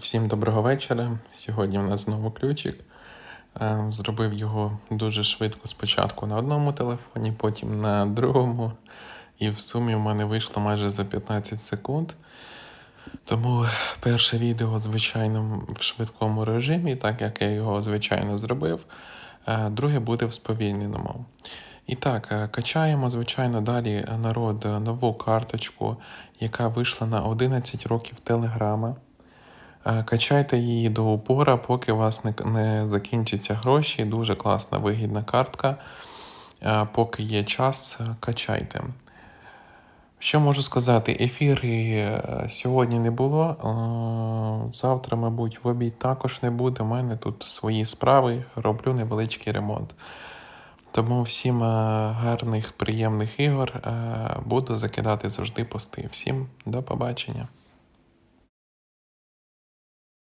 Всім доброго вечора. Сьогодні у нас знову ключик. Е, Зробив його дуже швидко спочатку на одному телефоні, потім на другому. І в сумі в мене вийшло майже за 15 секунд. Тому перше відео, звичайно, в швидкому режимі, так як я його звичайно зробив. Е, Друге буде в сповільненому. І так, е, качаємо, звичайно, далі народ нову карточку, яка вийшла на 11 років Телеграма. Е, Качайте її до упора, поки у вас не, не закінчаться гроші. Дуже класна вигідна картка. Е, Поки є час, качайте. Що можу сказати? Ефіри е, сьогодні не було. Завтра, мабуть, в обід також не буде. У мене тут свої справи, роблю невеличкий ремонт. Тому всім гарних, приємних ігор. Буду закидати завжди пости. Всім до побачення.